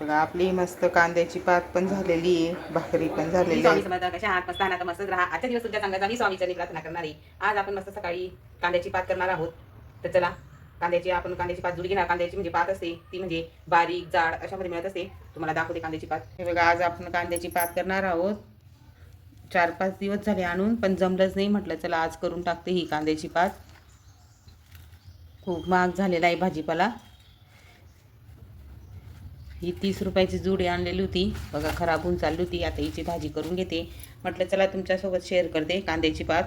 बघा आपली मस्त कांद्याची पात पण झालेली आहे भाकरी पण झालेली स्वामी आहे कशा मस्त राहा. आजच्या दिवस तुमच्या चांगला मी स्वामीच्या प्रार्थना करणार आहे. आज आपण मस्त सकाळी कांद्याची पात करणार आहोत. तर चला कांद्याची आपण कांद्याची पात जुडी घेणार. कांद्याची म्हणजे पात असते ती म्हणजे बारीक जाड अशामध्ये मिळत असते. तुम्हाला दाखवते कांद्याची पात. हे बघा आज आपण कांद्याची पात करणार आहोत. चार पाच दिवस झाले आणून पण जमलंच नाही म्हटलं चला आज करून टाकते ही कांद्याची पात. खूप महाग झालेला आहे भाजीपाला. ही तीस रुपयाची जुडी आणलेली होती. बघा खराब होऊन चालली होती. आता हिची भाजी करून घेते. म्हटलं चला तुमच्यासोबत शेअर करते कांद्याची पात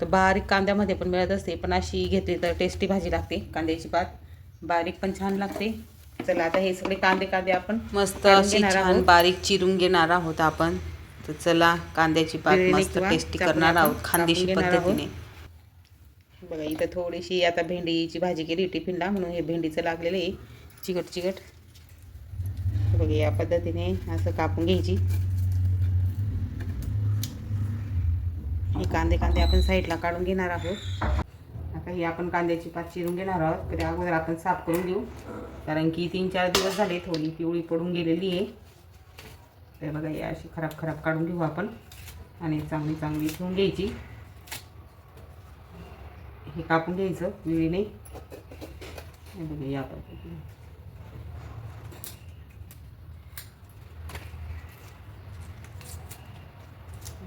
तर बारीक कांद्यामध्ये पण मिळत असते पण अशी घेतली तर टेस्टी भाजी लागते कांद्याची पात बारीक पण छान लागते. चला आता हे सगळे कांदे कांदे आपण मस्त अशी छान. बारीक चिरून घेणार आहोत आपण. तर चला कांद्याची पात मस्त टेस्टी करणार आहोत खानदेशी आहोत. पद्धतीने. बघा इथं थोडीशी आता भेंडीची भाजी केली टिफिनला म्हणून. हे भेंडीचं लागलेलं आहे. चिकट चिकट. बघा या पद्धतीने असं कापून घ्यायची. हे कांदे कांदे आपण साईडला काढून घेणार आहोत. आता ही आपण कांद्याची पात चिरून घेणार आहोत. तरी अगोदर आपण साफ करून घेऊ. कारण की तीन चार दिवस झाले थोडी पिवळी पडून गेलेली आहे. तर बघा या अशी खराब खराब काढून घेऊ आपण. आणि चांगली चांगली ठेवून घ्यायची. हे कापून घ्यायचं विळीने. बघा या पद्धतीने.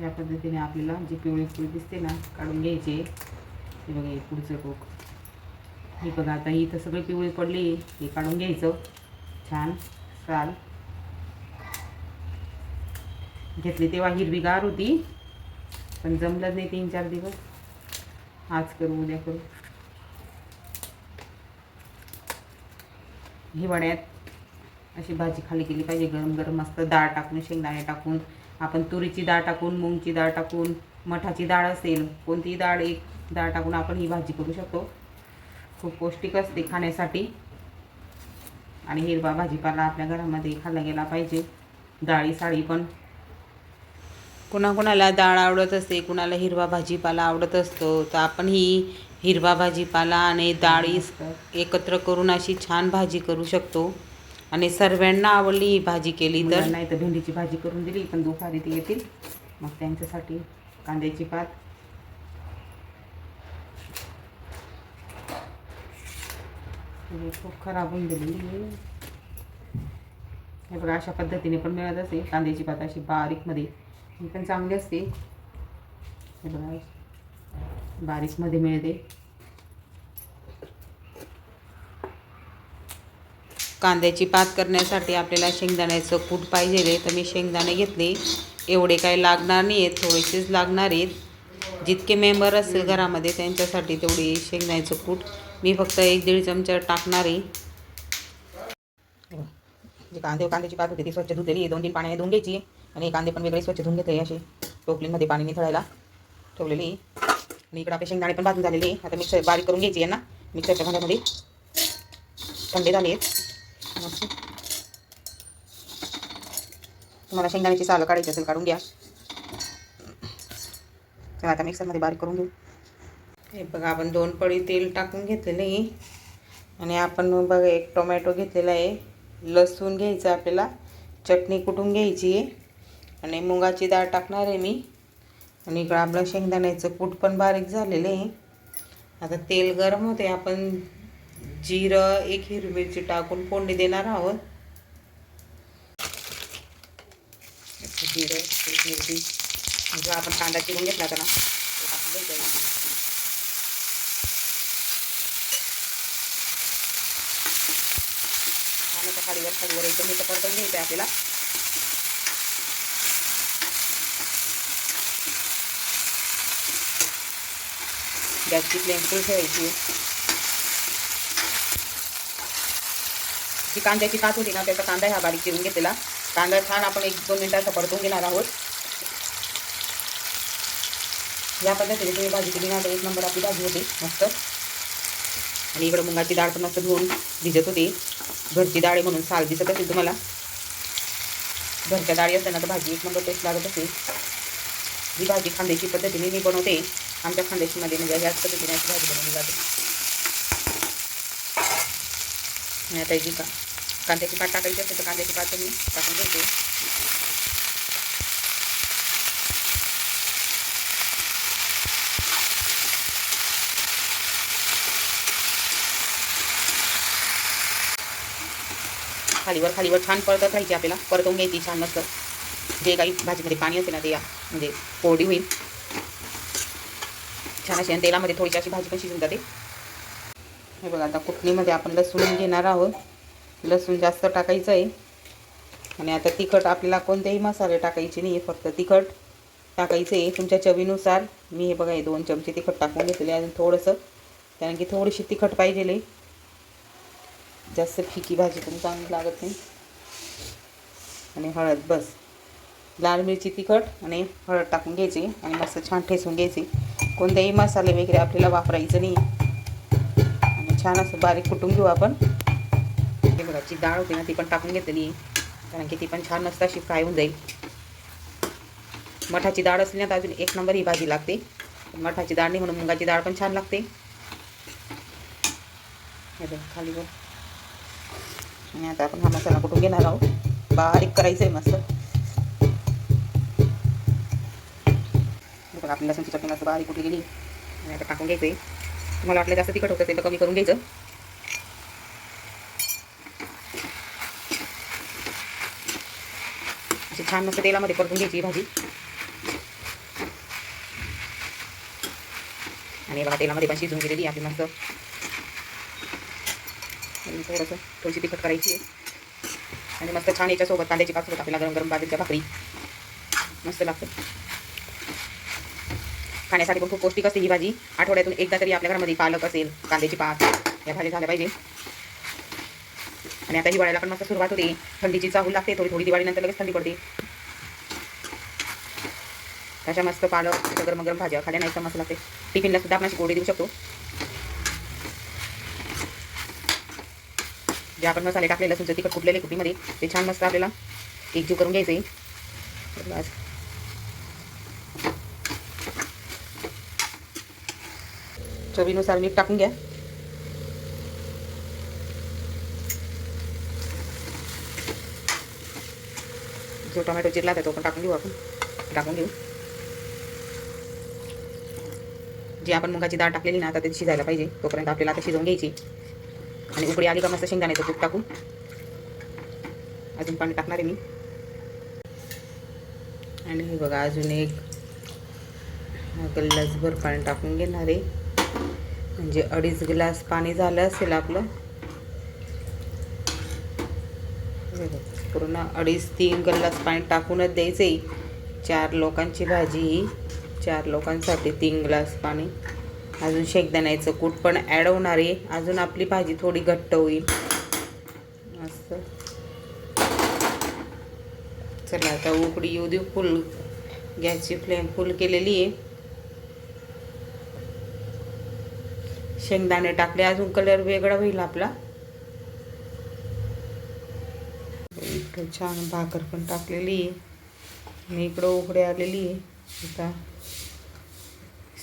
या पद्धतीने आपल्याला जी पिवळी पिवळी दिसते ना काढून घ्यायची. हे बघा हे पुढचं टोक हे बघा आता ही तर सगळी पिवळी पडली. हे काढून घ्यायचं. छान. साल. घेतली तेव्हा हिरवीगार होती. पण जमलंच नाही तीन चार दिवस. आज करू उद्या करू. हिवाळ्यात अशी भाजी खाली केली पाहिजे. गरम गरम मस्त डाळ टाकून शेंगदाणे टाकून. आपण तुरीची डाळ टाकून मुंगची डाळ टाकून मठाची डाळ असेल कोणतीही डाळ एक डाळ टाकून आपण ही भाजी करू शकतो. खूप पौष्टिक असते खाण्यासाठी. आणि हिरवा भाजीपाला आपल्या घरामध्ये खाल्ला गेला पाहिजे. डाळी साळी पण. कुणाकुणाला डाळ आवडत असते कुणाला हिरवा भाजीपाला आवडत असतो तर आपण ही हिरवा भाजीपाला आणि डाळी एकत्र करून अशी छान भाजी करू शकतो. आणि सर्वांना आवडली ही भाजी केली तर? नाही तर भेंडीची भाजी करून दिली पण दुपारी ते येतील. मग त्यांच्यासाठी कांद्याची पात खूप खराब होऊन गेलेली हे बघा अशा पद्धतीने पण मिळत असते कांद्याची पात अशी बारीकमध्ये. ही पण चांगली असते. हे बघा बारीकमध्ये मिळते. कांद्याची पात करण्यासाठी आपल्याला शेंगदाण्याचं कूट पाहिजे तर मी शेंगदाणे घेतले. एवढे काही लागणार नाही आहेत थोडेसेच लागणार आहेत. जितके मेंबर असेल घरामध्ये त्यांच्यासाठी तेवढी शेंगदाण्याचं कूट मी फक्त एक दीड चमचा टाकणार आहे. जे कांदे कांद्याची पात होती ती स्वच्छ धुतलेली दोन तीन पाण्याने धुवून घ्यायची आणि कांदे पण वेगळे स्वच्छ धुवून घेतले असे. टोपलीमध्ये पाणी निथळायला ठेवलेली आणि इकडे आपले शेंगदाणे पण भाजून झालेले आहे. आता मिक्सर बारीक करून घ्यायची यांना. मिक्सरच्या भांड्यामध्ये थंडे झाले आहेत. मस्त तुम्हाला शेंगदाण्याची सालं काढायची असेल काढून घ्या. तर आता मिक्सरमध्ये बारीक करून घेऊ. हे बघा आपण दोन पळी तेल टाकून घेतलेलं आहे. आणि आपण बघा एक टोमॅटो घेतलेला आहे. लसूण घ्यायचं आपल्याला. चटणी कुटून घ्यायची आहे? आणि मुगाची डाळ टाकणार आहे मी. आणि इकडं आपलं शेंगदाण्याचं कूट पण बारीक झालेलं आहे. आता तेल गरम होते आपण जिरं एक हिरवी मिरची टाकून फोडणी देणार आहोत. जिरं एक मिरची. जो आपण कांदा चिरून घेतला का ना तो टाकून द्यायचा आहे. छान आता एकदम इथं परतून घ्यायचं आपल्याला. गॅसची फ्लेम फुल ठेवायची. जी कांद्याची पात होती ना त्याचा कांदा हा बारीक चिरून घेतलेला. कांदा छान आपण एक दोन मिनिटाचा परतून घेणार आहोत. या पद्धतीने तुम्ही भाजी केली ना तर एक नंबर आपली भाजी होते मस्त. आणि इकडं मुगाची डाळ पण मस्त धुवून भिजत होती. घरची डाळ आहे म्हणून साल दिसत असेल तुम्हाला. घरच्या डाळी असताना तर भाजी एक नंबर टेस्ट लागत असेल. ही भाजी खांद्याची पद्धतीने मी बनवते. आमच्या खांद्याशीमध्ये म्हणजे ह्याच पद्धतीने अशी भाजी बनवली जाते. आता जी का कांद्याची पात टाकायची असेल तर कांद्याची पात तुम्ही टाकून घ्यायची खालीवर खालीवर छान परतत राहायची आपल्याला. परतवून घ्यायची छान मस्त. जे काही भाजीमध्ये पाणी असेल ना ते म्हणजे कोरडी होईल. छान अशी आणि तेलामध्ये थोडीशी अशी भाजी पण शिजून जाते. हे बघा आता कुटणीमध्ये आपण लसूण घेणार आहोत. लसूण जास्त टाकायचं आहे. आणि आता तिखट आपल्याला कोणतेही मसाले टाकायचे नाही आहे फक्त तिखट टाकायचं आहे. तुमच्या चवीनुसार. मी हे बघा हे दोन चमचे तिखट टाकून घेतले अजून थोडंसं. कारण की थोडीशी तिखट पाहिजे जास्त फिकी भाजी पण चांगली लागत नाही. आणि हळद बस. लाल मिरची तिखट आणि हळद टाकून घ्यायची. आणि मस्त छान ठेसून घ्यायची. कोणतेही मसाले वगैरे आपल्याला वापरायचं नाही. आणि छान असं बारीक कुटून घेऊ आपण. मुगाची डाळ होती ना ती पण टाकून घेतलेली आहे. कारण की ती पण छान मस्त अशी फ्राय होऊन जाईल. मठाची डाळ असली ना तर अजून एक नंबर ही भाजी लागते. मठाची डाळ नाही म्हणून मुगाची डाळ पण छान लागते. खाली बघ. आणि आता आपण हा मसाला कुठून घेणार आहोत? बारीक करायचं आहे मस्त बघा आपली लसूणची चटणी मस्त बारीक कुठली गेली. आणि आता टाकून घ्यायचं आहे तुम्हाला वाटलं जास्त तिखट होतं ते तर कमी करून घ्यायचं. छान मस्त तेलामध्ये परतून घ्यायची भाजी. आणि बघा तेलामध्ये पण शिजून गेलेली आपली मस्त. थोडंसं थोडीशी तिखट करायची आहे. आणि मस्त छान याच्यासोबत कांद्याची पाचसोबत आपल्याला गरम गरम बाजरीच्या भाकरी. मस्त लागतं. खाण्यासाठी पण खूप पौष्टिक असते ही भाजी. आठवड्यातून एकदा तरी आपल्या घरामध्ये पालक असेल कांद्याची पात या भाज्या झाल्या पाहिजे. आणि आता हिवाळ्याला पण मस्त सुरुवात होते. थंडीची चाहूल लागते थोडी थोडी दिवाळीनंतर लगेच थंडी पडते. अशा मस्त पालक गरम गरम भाज्या खाल्या नाही मस्त लागते. टिफिनला सुद्धा आपण गोडी देऊ शकतो. जे आपण मसाले टाकलेले लसूणचं तिखट कुठलेले कुटीमध्ये ते छान मस्त आपल्याला एकजीव करून घ्यायचं आहे चवीनुसार मीठ टाकून घ्या. जो टोमॅटो चिरला तो पण टाकून घेऊ आपण. टाकून घेऊ. जी आपण मुगाची डाळ टाकलेली ना आता ते शिजायला पाहिजे. तोपर्यंत आपल्याला आता शिजवून घ्यायची. आणि उकडी आली का मस्त शेंगदाण्याचं तूप टाकू अजून पाणी टाकणार आहे मी. आणि हे बघा अजून एक ग्लासभर पाणी टाकून घेणार आहे. म्हणजे अडीच ग्लास पाणी झालं असेल आपलं. पूर्ण अडीच तीन ग्लास पाणी टाकूनच द्यायचं आहे चार लोकांची भाजी. ही चार लोकांसाठी तीन ग्लास पाणी. अजून शेंगदाण्याचं कूट पण ॲड होणार आहे. अजून आपली भाजी थोडी घट्ट होईल. मस्त. चला आता उकडी येऊ देऊ. फुल गॅसची फ्लेम फुल केलेली आहे. शेंगदाणे टाकले अजून कलर वेगळा होईल आपला. इकडं छान भाकर पण टाकलेली आहे. आणि इकडं उकडे आलेली आहे. आता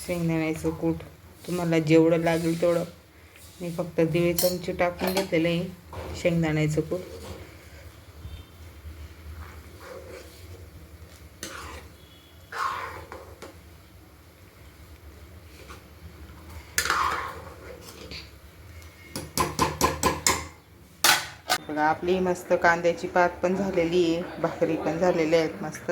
शेंगदाण्याचं कूट. तुम्हाला जेवढं लागेल तेवढं. मी फक्त दिवे चमचे टाकून घेतलेलं आहे. शेंगदाण्याचं कूट. बघा आपली मस्त कांद्याची पात पण झालेली आहे. भाकरी पण झालेली आहेत मस्त.